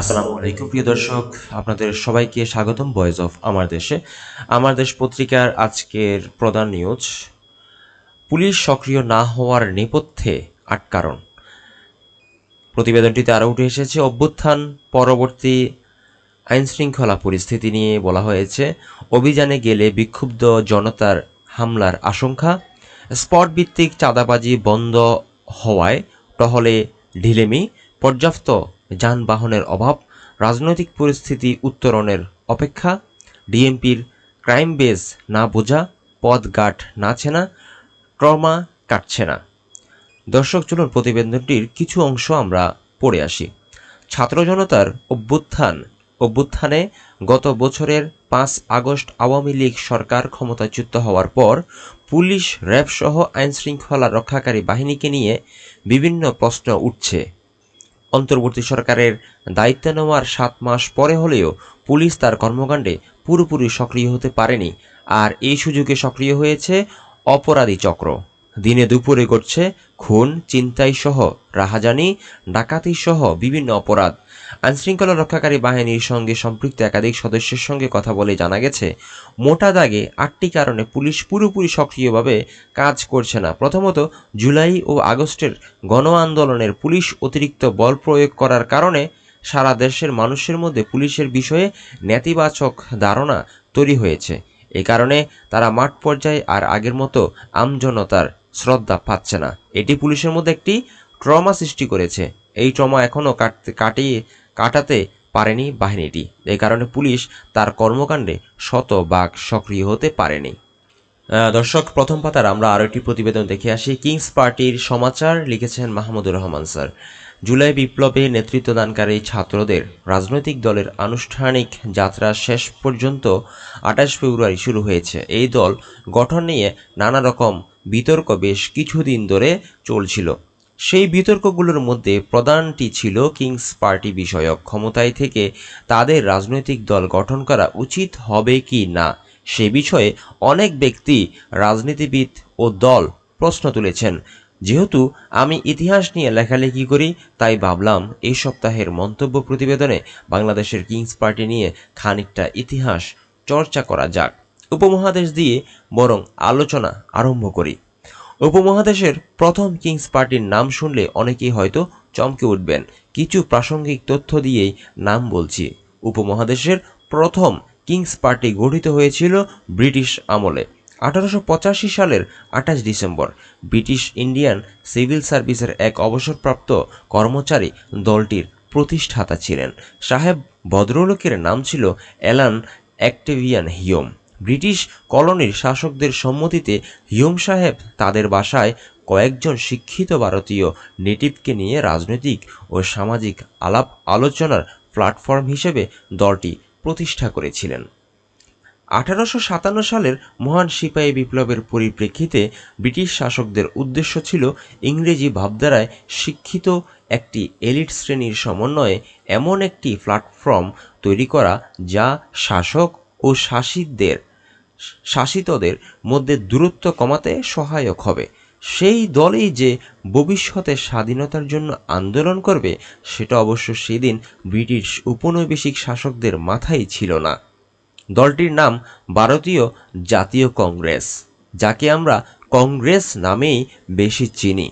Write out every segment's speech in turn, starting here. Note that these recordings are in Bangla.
আসসালামু আলাইকুম, প্রিয় দর্শক। আপনাদের সবাইকে স্বাগতম ভয়েস অফ আমার দেশে। আমার দেশ পত্রিকার আজকের প্রধান নিউজ, পুলিশ সক্রিয় না হওয়ার নেপথ্যে আট কারণ। প্রতিবেদনটিতে আরও উঠে এসেছে, অভ্যুত্থান, পরবর্তী আইনশৃঙ্খলা পরিস্থিতি নিয়ে বলা হয়েছে, অভিযানে গেলে বিক্ষুব্ধ জনতার হামলার আশঙ্কা স্পট ভিত্তিক চাঁদাবাজি বন্ধ হওয়ায় টহলে ঢিলেমি, পর্যাপ্ত যানবাহনের অভাব, রাজনৈতিক পরিস্থিতি উত্তরণের অপেক্ষা, ডিএমপির ক্রাইম বেস না বোঝা পদ গাঠ না চেনা, ট্রমা কাটছে না। দর্শক, চলুন প্রতিবেদনটির কিছু অংশ আমরা পড়ে আসি। ছাত্র জনতার অভ্যুত্থান। অভ্যুত্থানে গত বছরের পাঁচ আগস্ট আওয়ামী লীগ সরকার ক্ষমতাচ্যুত হওয়ার পর পুলিশ র্যাবসহ আইনশৃঙ্খলা রক্ষাকারী বাহিনীকে নিয়ে বিভিন্ন প্রশ্ন উঠছে। অন্তর্বর্তী সরকারের দায়িত্ব নেওয়ার সাত মাস পরে হলেও পুলিশ তার কর্মকাণ্ডে পুরোপুরি সক্রিয় হতে পারেনি। আর এই সুযোগে সক্রিয় হয়েছে অপরাধী চক্র। দিনে দুপুরে ঘটছে খুন চিন্তাই সহ রাহাজানি ডাকাতি সহ বিভিন্ন অপরাধ। আইনশৃঙ্খলা রক্ষাকারী বাহিনীর সঙ্গে সম্পৃক্ত একাধিক সদস্যের সঙ্গে কথা বলে জানা গেছে, মোটা দাগে আটটি কারণে পুলিশ পুরোপুরি সক্রিয়ভাবে কাজ করছে না। প্রথমত, জুলাই ও আগস্টের গণ আন্দোলনের পুলিশ অতিরিক্ত বল প্রয়োগ করার কারণে সারা দেশের মানুষের মধ্যে পুলিশের বিষয়ে নেতিবাচক ধারণা তৈরি হয়েছে। এ কারণে তারা মাঠ পর্যায়ে আর আগের মতো আমজনতার শ্রদ্ধা পাচ্ছে না। এটি পুলিশের মধ্যে একটি ট্রমা সৃষ্টি করেছে। এই ট্রমা এখনও কাটতে, কাটিয়ে, কাটাতে পারেনি বাহিনীটি। এই কারণে পুলিশ তার কর্মকাণ্ডে শতভাগ সক্রিয় হতে পারেনি। দর্শক, প্রথম পাতার আমরা আরও একটি প্রতিবেদন দেখে আসি। কিংস পার্টির সমাচার লিখেছেন মাহমুদুর রহমান স্যার। জুলাই বিপ্লবে নেতৃত্বদানকারী ছাত্রদের রাজনৈতিক দলের আনুষ্ঠানিক যাত্রা শেষ পর্যন্ত আঠাশ ফেব্রুয়ারি শুরু হয়েছে। এই দল গঠন নিয়ে নানা রকম বিতর্ক বেশ কিছুদিন ধরে চলছিল। সেই বিতর্কগুলোর মধ্যে প্রধানটি ছিল কিংস পার্টি বিষয়ক। ক্ষমতায় থেকে তাদের রাজনৈতিক দল গঠন করা উচিত হবে কি না, সে বিষয়ে অনেক ব্যক্তি, রাজনীতিবিদ ও দল প্রশ্ন তুলেছেন। যেহেতু আমি ইতিহাস নিয়ে লেখালেখি করি, তাই ভাবলাম এই সপ্তাহের মন্তব্য প্রতিবেদনে বাংলাদেশের কিংস পার্টি নিয়ে খানিকটা ইতিহাস চর্চা করা যাক। উপমহাদেশ দিয়ে বরং আলোচনা আরম্ভ করি। উপমহাদেশের প্রথম কিংস পার্টির নাম শুনলে অনেকেই হয়তো চমকে উঠবেন। কিছু প্রাসঙ্গিক তথ্য দিয়েই নাম বলছি। উপমহাদেশের প্রথম কিংস পার্টি গঠিত হয়েছিল ব্রিটিশ আমলে। আঠারোশো পঁচাশি সালের আঠাশ ডিসেম্বর ব্রিটিশ ইন্ডিয়ান সিভিল সার্ভিসের এক অবসরপ্রাপ্ত কর্মচারী দলটির প্রতিষ্ঠাতা ছিলেন। সাহেব ভদ্রলোকের নাম ছিল অ্যালান অ্যাক্টেভিয়ান হিয়ম। ব্রিটিশ কলোনির শাসকদের সম্মতিতে হিয়ম সাহেব তাদের বাসায় কয়েকজন শিক্ষিত ভারতীয় নেটিভকে নিয়ে রাজনৈতিক ও সামাজিক আলাপ আলোচনার প্ল্যাটফর্ম হিসেবে দলটি প্রতিষ্ঠা করেছিলেন। আঠারোশো সাতান্ন সালের মহান সিপাহী বিপ্লবের পরিপ্রেক্ষিতে ব্রিটিশ শাসকদের উদ্দেশ্য ছিল ইংরেজি ভাবধারায় শিক্ষিত একটি এলিট শ্রেণির সমন্বয়ে এমন একটি প্ল্যাটফর্ম তৈরি করা যা শাসক ও শাসিতদের শাসিতদের মধ্যে দূরত্ব কমাতে সহায়ক হবে। সেই দলই যে ভবিষ্যতে স্বাধীনতার জন্য আন্দোলন করবে, সেটা অবশ্য সেদিন ব্রিটিশ উপনিবেশিক শাসকদের মাথায় ছিল না। দলটির নাম ভারতীয় জাতীয় কংগ্রেস, যাকে আমরা কংগ্রেস নামেই বেশি চিনি।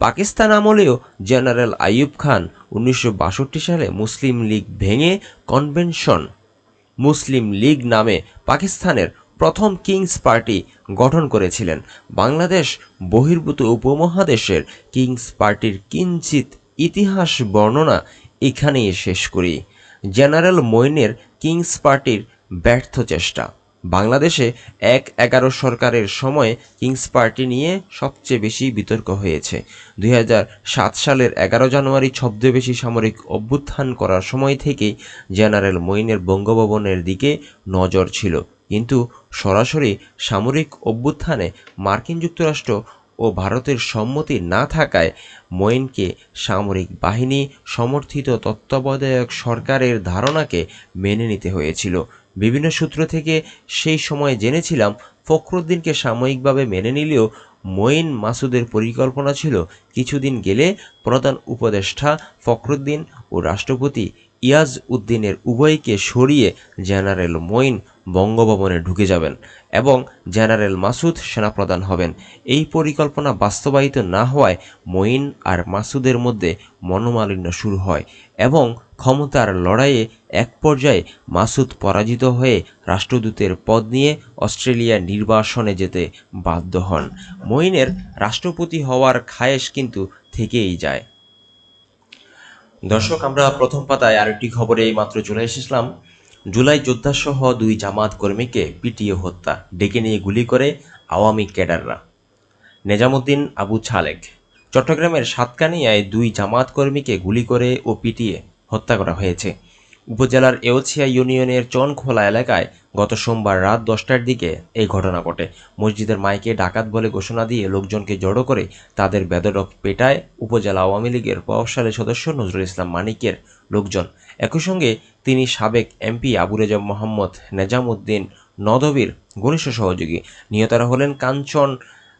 পাকিস্তান আমলেও জেনারেল আইয়ুব খান উনিশশো বাষট্টি সালে মুসলিম লীগ ভেঙে কনভেনশন, মুসলিম লীগ নামে পাকিস্তানের প্রথম কিংস পার্টি গঠন করেছিলেন। বাংলাদেশ বহির্ভূত উপমহাদেশের কিংস পার্টির কিঞ্চিত ইতিহাস বর্ণনা এখানেই শেষ করি। জেনারেল মইনের কিংস পার্টির ব্যর্থ চেষ্টা। বাংলাদেশে এক এগারো সরকারের সময়ে কিংস পার্টি নিয়ে সবচেয়ে বেশি বিতর্ক হয়েছে। দুই সাত সালের এগারো জানুয়ারি ছদ্মবেশী সামরিক অভ্যুত্থান করার সময় থেকেই জেনারেল মইনের বঙ্গভবনের দিকে নজর ছিল। কিন্তু সরাসরি সামরিক অভ্যুত্থানে মার্কিন যুক্তরাষ্ট্র ও ভারতের সম্মতি না থাকায় মঈনকে সামরিক বাহিনী সমর্থিত তত্ত্বাবধায়ক সরকারের ধারণাকে মেনে নিতে হয়েছিল। বিভিন্ন সূত্র থেকে সেই সময় জেনেছিলাম ফখরুদ্দিনকে সাময়িকভাবে মেনে নিলেও মঈন মাসুদের পরিকল্পনা ছিল কিছুদিন গেলে প্রধান উপদেষ্টা ফখরুদ্দিন ও রাষ্ট্রপতি ইয়াজ উদ্দিনের উভয়কে সরিয়ে জেনারেল মঈন বঙ্গভবনে ঢুকে যাবেন এবং জেনারেল মাসুদ সেনাপ্রধান হবেন। এই পরিকল্পনা বাস্তবায়িত না হওয়ায় মঈন আর মাসুদের মধ্যে মনোমালিন্য শুরু হয় এবং ক্ষমতার লড়াইয়ে এক পর্যায়ে মাসুদ পরাজিত হয়ে রাষ্ট্রদূতের পদ নিয়ে অস্ট্রেলিয়া নির্বাসনে যেতে বাধ্য হন। মঈনের রাষ্ট্রপতি হওয়ার খায়েশ কিন্তু থেকেই যায়। দর্শক, আমরা প্রথম পাতায় আরেকটি খবরে এই মাত্র চলে এসেছিলাম। জুলাই যোদ্ধাসহ দুই জামাত কর্মীকে পিটিয়ে হত্যা, ডেকে নিয়ে গুলি করে আওয়ামী ক্যাডাররা। নেজামুদ্দিন আবু ছালেক, চট্টগ্রামের সাতকানিয়ায় দুই জামাত কর্মীকে গুলি করে ও পিটিয়ে হত্যা করা হয়েছে। উপজেলার এওছিয়া ইউনিয়নের চনখোলা এলাকায় গত সোমবার রাত দশটার দিকে এই ঘটনা ঘটে। মসজিদের মাইকে ডাকাত বলে ঘোষণা দিয়ে লোকজনকে জড়ো করে তাদের বেদরক পেটায় উপজেলা আওয়ামী লীগের প্রভাবশালী সদস্য নজরুল ইসলাম মানিকের লোকজন। একই সঙ্গে তিনি সাবেক এমপি আবু রেজা মোহাম্মদ নেজামুদ্দিন নদবীর ঘনিষ্ঠ সহযোগী। নিহতরা হলেন কাঞ্চন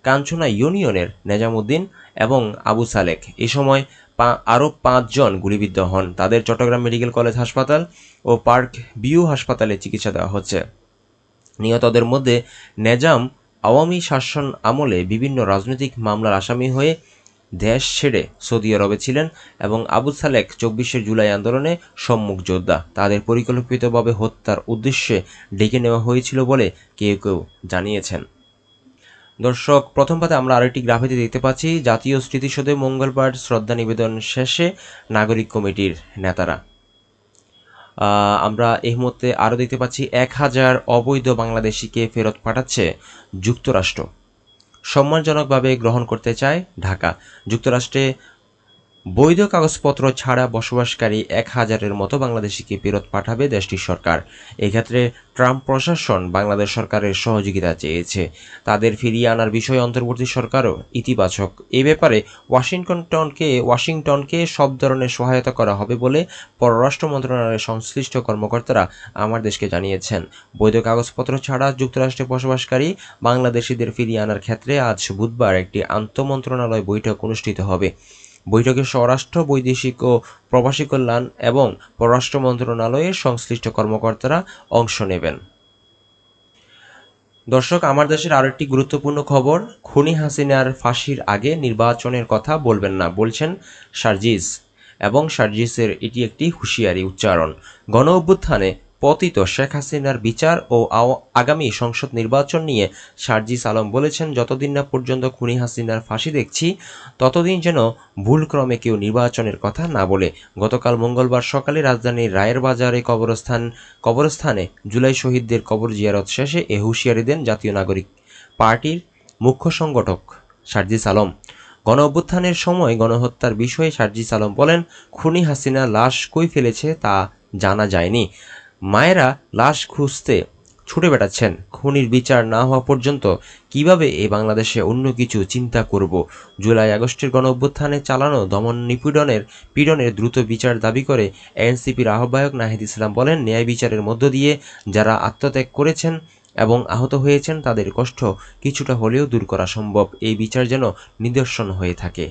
কাঞ্চনা ইউনিয়নের নেজামুদ্দিন এবং আবু সালেক। এ সময় আরও পাঁচজন গুলিবিদ্ধ হন। তাদের চট্টগ্রাম মেডিকেল কলেজ হাসপাতাল ও পার্ক বিউ হাসপাতালে চিকিৎসা দেওয়া হচ্ছে। নিহতদের মধ্যে নেজাম আওয়ামী শাসন আমলে বিভিন্ন রাজনৈতিক মামলার আসামি হয়ে দেশ ছেড়ে সৌদি আরবে ছিলেন এবং আবু সালেক চব্বিশে জুলাই আন্দোলনে সম্মুখ যোদ্ধা। তাদের পরিকল্পিতভাবে হত্যার উদ্দেশ্যে ডেকে নেওয়া হয়েছিল বলে কেউ কেউ জানিয়েছেন। দর্শক, প্রথম পাতে আমরা আরেকটি গ্রাফিতে দেখতে পাচ্ছি। জাতীয় স্মৃতিসৌধে মঙ্গলবার শ্রদ্ধা নিবেদন শেষে নাগরিক কমিটির নেতারা। আমরা এই মুহূর্তে আরও দেখতে পাচ্ছি, এক হাজার অবৈধ বাংলাদেশিকে ফেরত পাঠাচ্ছে যুক্তরাষ্ট্র। সম্মানজনকভাবে গ্রহণ করতে চায় ঢাকা। যুক্তরাষ্ট্রে বৈধ কাগজপত্র ছাড়া বসবাসকারী এক হাজারের মতো বাংলাদেশিকে ফেরত পাঠাবে দেশটির সরকার। এক্ষেত্রে ট্রাম্প প্রশাসন বাংলাদেশ সরকারের সহযোগিতা চেয়েছে। তাদের ফিরিয়ে আনার বিষয়ে অন্তর্বর্তী সরকারও ইতিবাচক। এ ব্যাপারে ওয়াশিংটনকে ওয়াশিংটনকে সব ধরনের সহায়তা করা হবে বলে পররাষ্ট্র মন্ত্রণালয়ের সংশ্লিষ্ট কর্মকর্তারা আমার দেশকে জানিয়েছেন। বৈধ কাগজপত্র ছাড়া যুক্তরাষ্ট্রে বসবাসকারী বাংলাদেশিদের ফিরিয়ে আনার ক্ষেত্রে আজ বুধবার একটি আন্তঃমন্ত্রণালয় বৈঠক অনুষ্ঠিত হবে। বৈঠকে স্বরাষ্ট্র, বৈদেশিক ও প্রবাসী কল্যাণ এবং পররাষ্ট্র মন্ত্রণালয়ের সংশ্লিষ্ট কর্মকর্তারা অংশ নেবেন। দর্শক, আমার দেশের আরও একটি গুরুত্বপূর্ণ খবর, খুনি হাসিনার ফাঁসির আগে নির্বাচনের কথা বলবেন না, বলছেন সার্জিস এবং সার্জিসের এটি একটি হুঁশিয়ারি উচ্চারণ। গণ অভ্যুত্থানে পতিত শেখ হাসিনার বিচার ও আগামী সংসদ নির্বাচন নিয়ে সার্জিস আলম বলেছেন, যতদিন না পর্যন্ত খুনি হাসিনার ফাঁসি দেখছি, ততদিন যেন ভুলক্রমে কেউ নির্বাচনের কথা না বলে। গতকাল মঙ্গলবার সকালে রাজধানীর রায়ের বাজারে কবরস্থান কবরস্থানে জুলাই শহীদদের কবর জিয়ারত শেষে এ হুঁশিয়ারি দেন জাতীয় নাগরিক পার্টির মুখ্য সংগঠক সার্জিস আলম। গণ অভ্যুত্থানের সময় গণহত্যার বিষয়ে সার্জিস আলম বলেন, খুনি হাসিনা লাশ কই ফেলেছে তা জানা যায়নি। মায়েরা লাশ খুঁজতে ছুটে বেড়াচ্ছেন। খুনির বিচার না হওয়া পর্যন্ত কীভাবে এই বাংলাদেশে অন্য কিছু চিন্তা করব? জুলাই আগস্টের গণ অভ্যুত্থানে চালানো দমন নিপীড়নের পীড়নের দ্রুত বিচার দাবি করে এনসিপির আহ্বায়ক নাহিদ ইসলাম বলেন, ন্যায় বিচারের মধ্য দিয়ে যারা আত্মত্যাগ করেছেন এবং আহত হয়েছেন, তাদের কষ্ট কিছুটা হলেও দূর করা সম্ভব। এই বিচার যেন নিদর্শন হয়ে থাকে।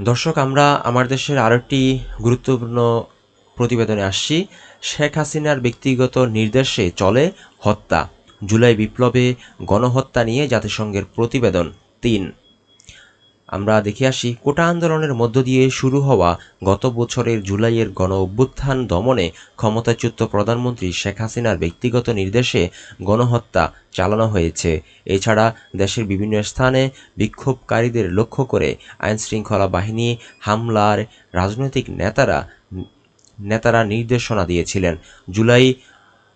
দর্শক, আমরা আমার দেশের আরেকটি গুরুত্বপূর্ণ প্রতিবেদনে আসছি। শেখ হাসিনার ব্যক্তিগত নির্দেশে চলে হত্যা। জুলাই বিপ্লবে গণহত্যা নিয়ে জাতিসংঘের প্রতিবেদন তিন। আমরা দেখে আসি, কোটা আন্দোলনের মধ্য দিয়ে শুরু হওয়া গত বছরের জুলাইয়ের গণ অভ্যুত্থান দমনে ক্ষমতাচ্যুত প্রধানমন্ত্রী শেখ হাসিনার ব্যক্তিগত নির্দেশে গণহত্যা চালানো হয়েছে। এছাড়া দেশের বিভিন্ন স্থানে বিক্ষোভকারীদের লক্ষ্য করে আইনশৃঙ্খলা বাহিনী, হামলার রাজনৈতিক নেতারা নেতারা নির্দেশনা দিয়েছিলেন। জুলাই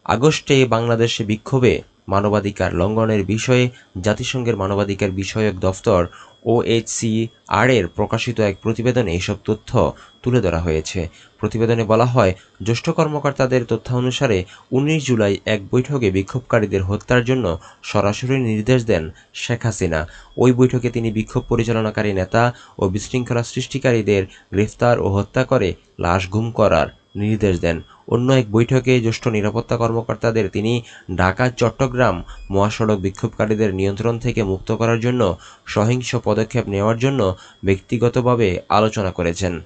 আগস্টে বাংলাদেশে বিক্ষোভে মানবাধিকার লঙ্ঘনের বিষয়ে জাতিসংঘের মানবাধিকার বিষয়ক দফতর ওএইচসিআর এর প্রকাশিত এক প্রতিবেদনে এসব তথ্য তুলে ধরা হয়েছে। প্রতিবেদনে বলা হয়, জ্যেষ্ঠ কর্মকর্তাদের তথ্যানুসারে উনিশ জুলাই এক বৈঠকে বিক্ষোভকারীদের হত্যার জন্য সরাসরি নির্দেশ দেন শেখ হাসিনা। ওই বৈঠকে তিনি বিক্ষোভ পরিচালনাকারী নেতা ও বিশৃঙ্খলা সৃষ্টিকারীদের গ্রেফতার ও হত্যা করে লাশ গুম করার নির্দেশ দেন। অন্য এক বৈঠকে জ্যেষ্ঠ নিরাপত্তা কর্মকর্তাদের তিনি ঢাকা, চট্টগ্রাম মহাসড়ক বিক্ষোভকারীদের নিয়ন্ত্রণ থেকে মুক্ত করার জন্য সহিংস পদক্ষেপ নেওয়ার জন্য ব্যক্তিগতভাবে আলোচনা করেছেন।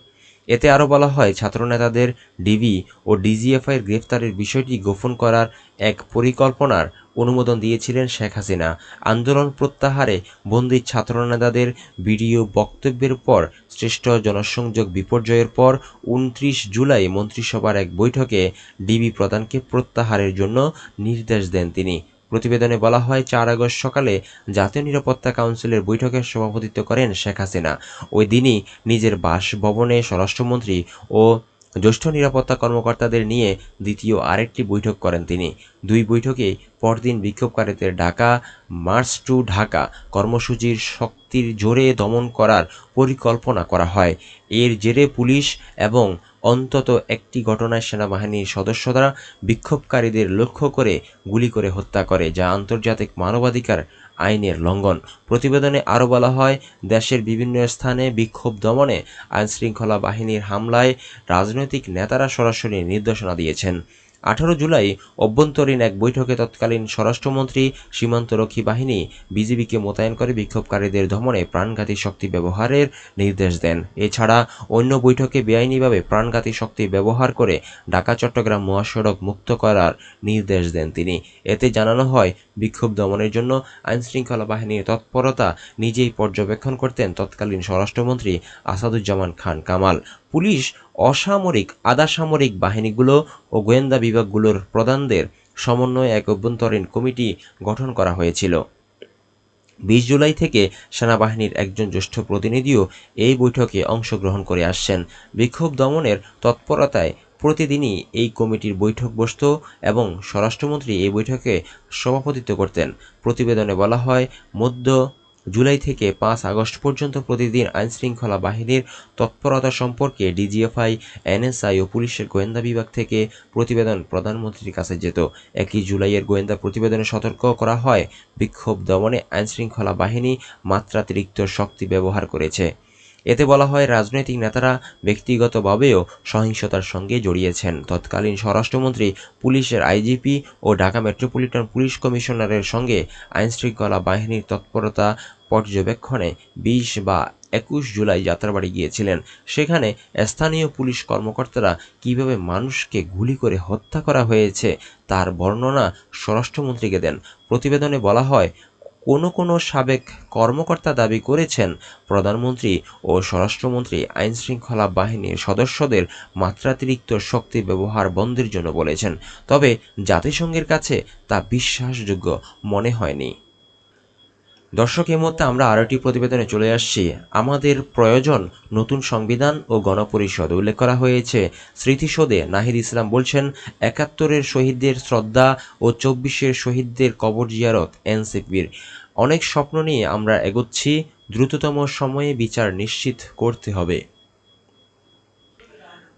এতে আরও বলা হয়, ছাত্রনেতাদের ডিবি ও ডিজিএফআইয়ের গ্রেফতারের বিষয়টি গোপন করার এক পরিকল্পনার অনুমোদন দিয়েছিলেন শেখ হাসিনা। আন্দোলন প্রত্যাহারে বন্দি ছাত্রনেতাদের ভিডিও বক্তব্যের পর শ্রেষ্ঠ জনসংযোগ বিপর্যয়ের পর উনত্রিশ জুলাই মন্ত্রিসভার এক বৈঠকে ডিবি প্রদানকে প্রত্যাহারের জন্য নির্দেশ দেন তিনি। প্রতিবেদনে বলা হয়, চার আগস্ট সকালে জাতীয় নিরাপত্তা কাউন্সিলের বৈঠকে সভাপতিত্ব করেন শেখ হাসিনা। ওই দিনই নিজের বাসভবনে স্বরাষ্ট্রমন্ত্রী ও জ্যেষ্ঠ নিরাপত্তা কর্মকর্তাদের নিয়ে দ্বিতীয় আরেকটি বৈঠক করেন তিনি। দুই বৈঠকে পরদিন বিক্ষোভকারীদের ঢাকা, মার্চ টু ঢাকা কর্মসূচির শক্তির জোরে দমন করার পরিকল্পনা করা হয়। এর জেরে পুলিশ এবং অন্তত একটি ঘটনায় সেনাবাহিনীর সদস্যরা বিক্ষোভকারীদের লক্ষ্য করে গুলি করে হত্যা করে, যা আন্তর্জাতিক মানবাধিকার আইনের লঙ্ঘন। প্রতিবেদনে আরও বলা হয়, দেশের বিভিন্ন স্থানে বিক্ষোভ দমনে আইনশৃঙ্খলা বাহিনীর হামলায় রাজনৈতিক নেতারা সরাসরি নির্দেশনা দিয়েছেন। আঠারো জুলাই অভ্যন্তরীণ এক বৈঠকে তৎকালীন স্বরাষ্ট্রমন্ত্রী সীমান্তরক্ষী বাহিনী বিজিবিকে মোতায়েন করে বিক্ষোভকারীদের দমনে প্রাণঘাতী শক্তি ব্যবহারের নির্দেশ দেন। এছাড়া অন্য বৈঠকে বেআইনিভাবে প্রাণঘাতী শক্তি ব্যবহার করে ঢাকা চট্টগ্রাম মহাসড়ক মুক্ত করার নির্দেশ দেন তিনি। এতে জানানো হয় বিক্ষোভ দমনের জন্য আইনশৃঙ্খলা বাহিনীর তৎপরতা নিজেই পর্যবেক্ষণ করতেন তৎকালীন স্বরাষ্ট্রমন্ত্রী আসাদুজ্জামান খান কামাল। পুলিশ অসামরিক আধা সামরিক বাহিনীগুলো ও গোয়েন্দা বিভাগগুলোর প্রধানদের সমন্বয়ে এক অভ্যন্তরীণ কমিটি গঠন করা হয়েছিল। বিশ জুলাই থেকে সেনাবাহিনীর একজন জ্যেষ্ঠ প্রতিনিধিও এই বৈঠকে অংশগ্রহণ করে আসছেন। বিক্ষোভ দমনের তৎপরতায় প্রতিদিনই এই কমিটির বৈঠক বসত এবং স্বরাষ্ট্রমন্ত্রী এই বৈঠকে সভাপতিত্ব করতেন। প্রতিবেদনে বলা হয়, মধ্য জুলাই থেকে পাঁচ আগস্ট পর্যন্ত প্রতিদিন আইনশৃঙ্খলা বাহিনীর তৎপরতা সম্পর্কে ডিজিএফআই, এনএসআই ও পুলিশের গোয়েন্দা বিভাগ থেকে প্রতিবেদন প্রধানমন্ত্রীর কাছে যেত। একই জুলাইয়ের গোয়েন্দা প্রতিবেদনে সতর্ক করা হয়, বিক্ষোভ দমনে আইনশৃঙ্খলা বাহিনী মাত্রাতিরিক্ত শক্তি ব্যবহার করেছে। এতে বলা হয়, রাজনৈতিক নেতারা ব্যক্তিগতভাবেও সহিংসতার সঙ্গে জড়িয়েছেন। তৎকালীন স্বরাষ্ট্রমন্ত্রী, পুলিশের আইজিপি ও ঢাকা মেট্রোপলিটন পুলিশ কমিশনারের সঙ্গে আইনশৃঙ্খলা বাহিনীর তৎপরতা পর্যবেক্ষণে বিশ বা একুশ জুলাই যাত্রাবাড়ি গিয়েছিলেন। সেখানে স্থানীয় পুলিশ কর্মকর্তারা কীভাবে মানুষকে গুলি করে হত্যা করা হয়েছে তার বর্ণনা স্বরাষ্ট্রমন্ত্রীকে দেন। প্রতিবেদনে বলা হয় কোনো কোনো সাবেক কর্মকর্তা দাবি করেছেন। প্রধানমন্ত্রী ও স্বরাষ্ট্রমন্ত্রী আইনশৃঙ্খলা বাহিনীর সদস্যদের মাত্রাতিরিক্ত শক্তি ব্যবহার বন্ধের জন্য বলেছেন। তবে জাতিসংঘের কাছে তা বিশ্বাসযোগ্য মনে হয়নি। দর্শক, এই মুহূর্তে আমরা আরও একটি প্রতিবেদনে চলে আসছি। আমাদের প্রয়োজন নতুন সংবিধান ও গণপরিষদ। উল্লেখ করা হয়েছে, স্মৃতিসৌধে নাহিদ ইসলাম বলছেন, একাত্তরের শহীদদের শ্রদ্ধা ও চব্বিশের শহীদদের কবর জিয়ারত, এনসিপির। অনেক স্বপ্ন নিয়ে আমরা এগোচ্ছি, দ্রুততম সময়ে বিচার নিশ্চিত করতে হবে।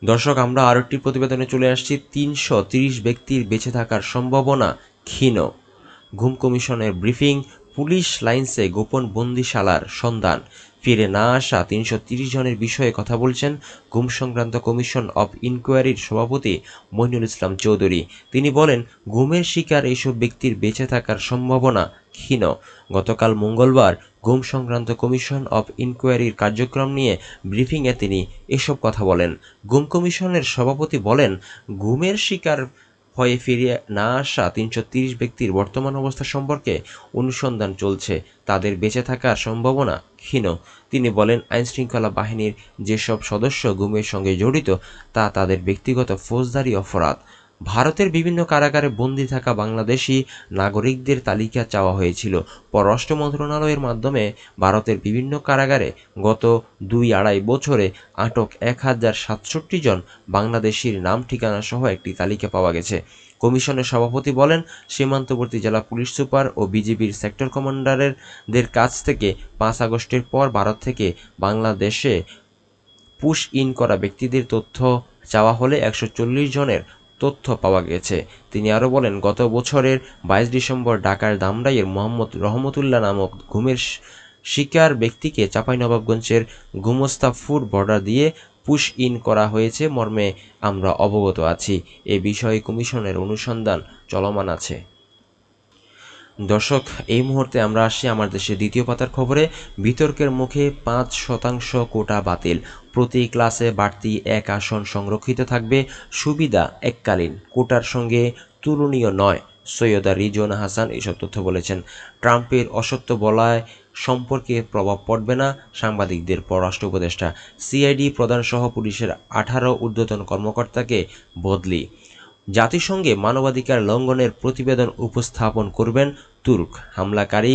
দর্শক, আমরা আরও একটি প্রতিবেদনে চলে আসছি, তিনশো ব্যক্তির বেঁচে থাকার সম্ভাবনা ক্ষীণ। ঘুম কমিশনের ব্রিফিং পুলিশ লাইন্সে গোপন বন্দিশালার সন্ধান। ফিরে না আসা তিনশো জনের বিষয়ে কথা বলছেন গুম সংক্রান্ত কমিশন অব ইনকোয়ারির সভাপতি মইনুল ইসলাম চৌধুরী। তিনি বলেন গুমের শিকার এইসব ব্যক্তির বেঁচে থাকার সম্ভাবনা ক্ষীণ। গতকাল মঙ্গলবার গুম সংক্রান্ত কমিশন অব ইনকোয়ারির কার্যক্রম নিয়ে ব্রিফিংয়ে তিনি এসব কথা বলেন। গুম কমিশনের সভাপতি বলেন গুমের শিকার হয়ে ফিরিয়ে না আসা তিনশো ব্যক্তির বর্তমান অবস্থা সম্পর্কে অনুসন্ধান চলছে। তাদের বেঁচে থাকার সম্ভাবনা ক্ষীণ। তিনি বলেন, আইনশৃঙ্খলা বাহিনীর যেসব সদস্য গুমের সঙ্গে জড়িত, তা তাদের ব্যক্তিগত ফৌজদারি অপরাধ। ভারতের বিভিন্ন কারাগারে বন্দী থাকা বাংলাদেশি নাগরিকদের তালিকা চাওয়া হয়েছিল। পররাষ্ট্র মন্ত্রণালয়ের মাধ্যমে ভারতের বিভিন্ন কারাগারে গত দুই আড়াই বছরে আটক এক হাজার সাতষট্টি জন বাংলাদেশির নাম, ঠিকানা সহ একটি তালিকা পাওয়া গেছে। কমিশনের সভাপতি বলেন, সীমান্তবর্তী জেলা পুলিশ সুপার ও বিজিবির সেক্টর কমান্ডারেরদের কাছ থেকে পাঁচ আগস্টের পর ভারত থেকে বাংলাদেশে পুশ ইন করা ব্যক্তিদের তথ্য চাওয়া হলে একশো চল্লিশ জনের তথ্য পাওয়া গেছে। তিনি আরও বলেন, গত বছরের বাইশ ডিসেম্বর ঢাকার দামরাইয়ের মোহাম্মদ রহমতুল্লাহ নামক ঘুমের শিকার ব্যক্তিকে চাঁপাইনবাবগঞ্জের গুমস্তাফুর বর্ডার দিয়ে পুশ ইন করা হয়েছে। মর্মে আমরা অবগত আছি। এ বিষয়ে কমিশনের অনুসন্ধান চলমান আছে। দর্শক, এই মুহূর্তে আমরা আসি আমার দেশের দ্বিতীয় পাতার খবরে। বিতর্কের মুখে পাঁচ শতাংশ কোটা বাতিল। প্রতি ক্লাসে বাড়তি এক আসন সংরক্ষিত থাকবে। সুবিধা এককালীন, কোটার সঙ্গে তুলনীয় নয়, সৈয়দা রিজন হাসান এসব তথ্য বলেছেন। ট্রাম্পের অসত্য বলায় সম্পর্কে প্রভাব পড়বে না সাংবাদিকদের পররাষ্ট্র উপদেষ্টা। সিআইডি প্রধানসহ পুলিশের আঠারো ঊর্ধ্বতন কর্মকর্তাকে বদলি। জাতিসংঘে মানবাধিকার লঙ্ঘনের প্রতিবেদন উপস্থাপন করবেন তুর্ক হামলাকারী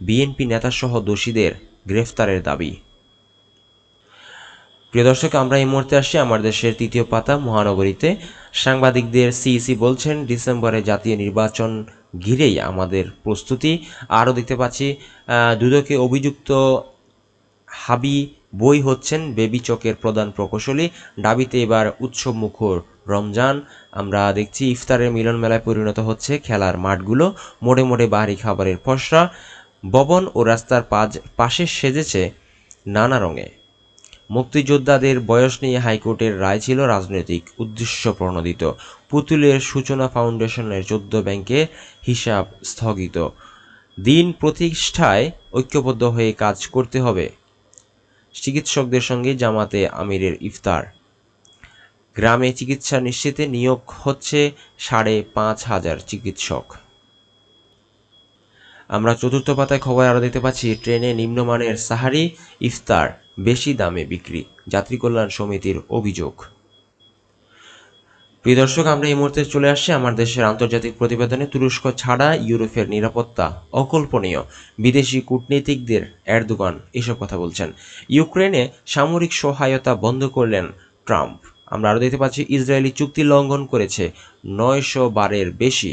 বিএনপি নেতাসহ দোষীদের গ্রেফতারের দাবি। প্রিয় দর্শক, আমরা এই মুহূর্তে আসছি আমার দেশের তৃতীয় পাতা মহানগরীতে। সাংবাদিকদের সিইসি বলছেন, ডিসেম্বরে জাতীয় নির্বাচন ঘিরেই আমাদের প্রস্তুতি। আরও দেখতে পাচ্ছি দুদকে অভিযুক্ত হাবি বই হচ্ছেন বেবি চকের প্রধান প্রকৌশলী। দাবিতে এবার উৎসব মুখর রমজান। আমরা দেখছি ইফতারের মিলন মেলায় পরিণত হচ্ছে খেলার মাঠগুলো। মোড়ে মোড়ে বাহারি খাবারের পসরা। ভবন ও রাস্তার পাজ- পাশে সেজেছে নানা রঙে। মুক্তিযোদ্ধাদের বয়স নিয়ে হাইকোর্টের রায় ছিল রাজনৈতিক উদ্দেশ্য প্রণোদিত। পুতুলের সূচনা ফাউন্ডেশনের চোদ্দ ব্যাংকে হিসাব স্থগিত। দিন প্রতিষ্ঠায় ঐক্যবদ্ধ হয়ে কাজ করতে হবে। চিকিৎসকদের সঙ্গে জামাতে আমিরের ইফতার। গ্রামে চিকিৎসা নিশ্চিতে নিয়োগ হচ্ছে সাড়ে পাঁচ হাজার চিকিৎসক। আমরা চতুর্থ পাতায় খবর আরও দেখতে পাচ্ছি, ট্রেনে নিম্নমানের সাহারি, ইফতার, বেশি দামে বিক্রি, যাত্রী কল্যাণ সমিতির অভিযোগ। প্রিয় দর্শক, আমরা এই মুহূর্তে চলে আসছি আমার দেশের আন্তর্জাতিক প্রতিবেদনে। তুরস্ক ছাড়া ইউরোপের নিরাপত্তা অকল্পনীয়। বিদেশি কূটনীতিকদের এরদোগান এসব কথা বলছেন। ইউক্রেনে সামরিক সহায়তা বন্ধ করলেন ট্রাম্প। আমরা আরও দেখতে পাচ্ছি, ইসরায়েলি চুক্তি লঙ্ঘন করেছে নয়শো বারের বেশি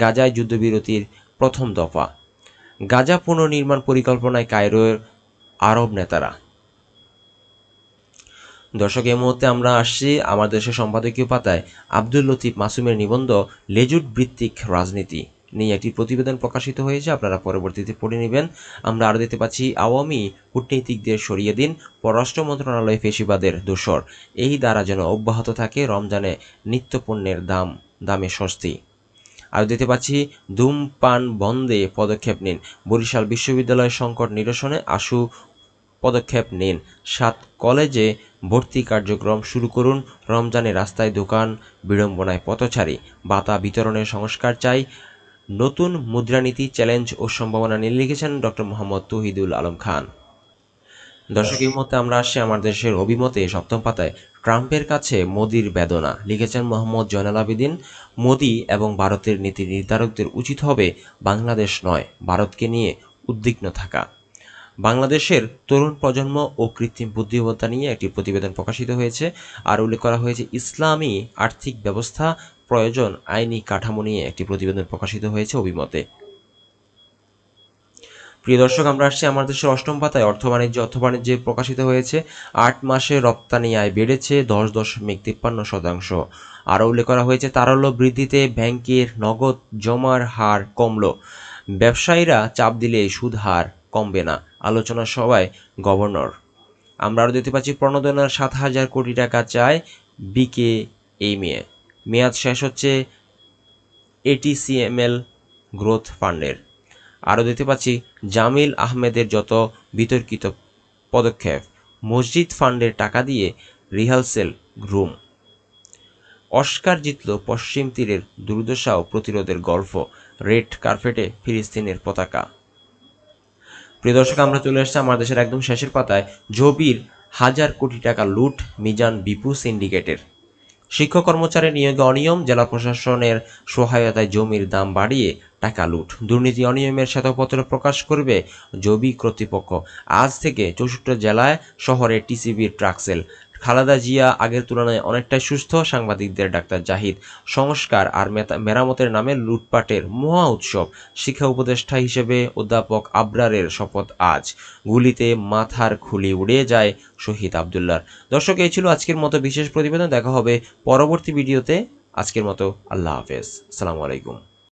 গাজায় যুদ্ধবিরতির প্রথম দফা। গাজা পুনর্নির্মাণ পরিকল্পনায় কায়রোর আরব নেতারা। দর্শক, এই মুহূর্তে আমরা আসছি আমার দেশের সম্পাদকীয় পাতায় আব্দুল লতিফ মাসুমের নিবন্ধ লেজুট ভিত্তিক রাজনীতি। নিয়ে একটি প্রতিবেদন প্রকাশিত হয়েছে, আপনারা পরবর্তীতে পড়ে নেবেন। আমরা আরও দেখতে পাচ্ছি, আওয়ামী কূটনীতিকদের সরিয়ে দিন, পররাষ্ট্র মন্ত্রণালয় ফেসিবাদের দোসর এই দ্বারা যেন অব্যাহত থাকে রমজানে নিত্যপণ্যের দাম, দামে স্বস্তি। আর দেখতে পাচ্ছি, ধূমপান বন্ধে পদক্ষেপ নিন। বরিশাল বিশ্ববিদ্যালয় সংকট নিরসনে আশু পদক্ষেপ নিন। সাত কলেজে ভর্তি কার্যক্রম শুরু করুন। রমজানে রাস্তায় দোকান বিড়ম্বনায় পথচারী। বাতা বিতরণের সংস্কার চাই। নতুন মুদ্রানীতি চ্যালেঞ্জ ও সম্ভাবনা নিয়ে লিখেছেন ডক্টর মোহাম্মদ তহিদুল আলম খান। দর্শক, এই মতে আমরা আসছি আমার দেশের অভিমতে। সপ্তম পাতায় ট্রাম্পের কাছে মোদির বেদনা। লিখেছেন মোহাম্মদ জয়নাল আবেদিন, মোদি এবং ভারতের নীতি নির্ধারকদের উচিত হবে বাংলাদেশ নয়, ভারতকে নিয়ে উদ্বিগ্ন থাকা। বাংলাদেশের তরুণ প্রজন্ম ও কৃত্রিম বুদ্ধিমত্তা নিয়ে একটি প্রতিবেদন প্রকাশিত হয়েছে। আর উল্লেখ করা হয়েছে, ইসলামী আর্থিক ব্যবস্থা প্রয়োজন আইনি কাঠামো নিয়ে একটি প্রতিবেদন প্রকাশিত হয়েছে অভিমতে। প্রিয় দর্শক, আমরা আসছি আমার দেশের অষ্টম পাতায়। অর্থ বাণিজ্য, অর্থ বাণিজ্যে প্রকাশিত হয়েছে। আট মাসে রপ্তানি আয় বেড়েছে দশ দশমিক তিপ্পান্ন শতাংশ। আরও উল্লেখ করা হয়েছে, তারল্য বৃদ্ধিতে ব্যাংকের নগদ জমার হার কমল। ব্যবসায়ীরা চাপ দিলে সুদ হার কমবে না। আলোচনা সভায় গভর্নর। আমরা আরও দেখতে পাচ্ছি, প্রণোদনার সাত হাজার কোটি টাকা চায় বিকে এই মেয়ে মেয়াদ শেষ হচ্ছে এটিসিএমএল গ্রোথ ফান্ডের আরও দেখতে পাচ্ছি, জামিল আহমেদের যত বিতর্কিত পদক্ষেপ, মসজিদ ফান্ডের টাকা দিয়ে রিহার্সেল রুম অস্কার জিতল পশ্চিম তীরের দুর্দশা ও প্রতিরোধের গল্প রেড কার্পেটে ফিলিস্তিনের পতাকা। প্রিয় দর্শক, আমরা চলে আসছি আমার দেশের একদম শেষের পাতায়, জবির হাজার কোটি টাকা লুট মিজান বিপু সিন্ডিকেটের। শিক্ষক কর্মচারী নিয়োগে অনিয়ম, জেলা প্রশাসনের সহায়তায় জমির দাম বাড়িয়ে টাকা লুট। দুর্নীতি, অনিয়মের শ্বেতপত্র প্রকাশ করবে জবি কর্তৃপক্ষ। আজ থেকে চৌষট্টি জেলায় শহরে টিসিবির ট্রাকসেল খালেদা জিয়া আগের তুলনায় অনেকটাই সুস্থ, সাংবাদিকদের ডাক্তার জাহিদ সংস্কার আর মেরামতের নামে লুটপাটের মহা উৎসব। শিক্ষা উপদেষ্টা হিসেবে অধ্যাপক আবরারের শপথ আজ। গুলিতে মাথার খুলি উড়ে যায় শহীদ আবদুল্লার। দর্শক, এই ছিল আজকের মতো বিশেষ প্রতিবেদন। দেখা হবে পরবর্তী ভিডিওতে। আজকের মতো আল্লাহ হাফেজ। আসসালামু আলাইকুম।